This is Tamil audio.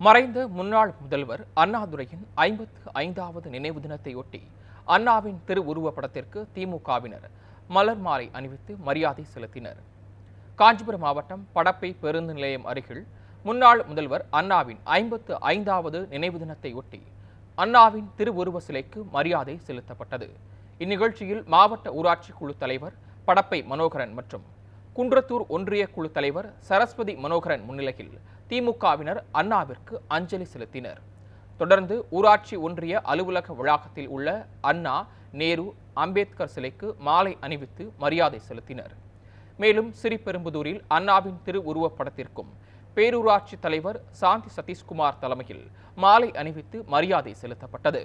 மறைந்த முன்னாள் முதல்வர் அண்ணாதுரையின் ஐம்பத்து ஐந்தாவது நினைவு தினத்தையொட்டி அண்ணாவின் திருவுருவப் படத்திற்கு திமுகவினர் மலர் மாலை அணிவித்து மரியாதை செலுத்தினர். காஞ்சிபுரம் மாவட்டம் படப்பை பேருந்து நிலையம் அருகில் முன்னாள் முதல்வர் அண்ணாவின் ஐம்பத்து ஐந்தாவது நினைவு தினத்தையொட்டி அண்ணாவின் திருவுருவ சிலைக்கு மரியாதை செலுத்தப்பட்டது. இந்நிகழ்ச்சியில் மாவட்ட ஊராட்சி குழு தலைவர் படப்பை மனோகரன் மற்றும் குன்றத்தூர் ஒன்றிய குழு தலைவர் சரஸ்வதி மனோகரன் முன்னிலையில் திமுகவினர் அண்ணாவிற்கு அஞ்சலி செலுத்தினர். தொடர்ந்து ஊராட்சி ஒன்றிய அலுவலக வளாகத்தில் உள்ள அண்ணா நேரு அம்பேத்கர் சிலைக்கு மாலை அணிவித்து மரியாதை செலுத்தினர். மேலும் சிறிபெரும்புதூரில் அண்ணாவின் திருவுருவப் படத்திற்கும் பேரூராட்சி தலைவர் சாந்தி சதீஷ்குமார் தலைமையில் மாலை அணிவித்து மரியாதை செலுத்தப்பட்டது.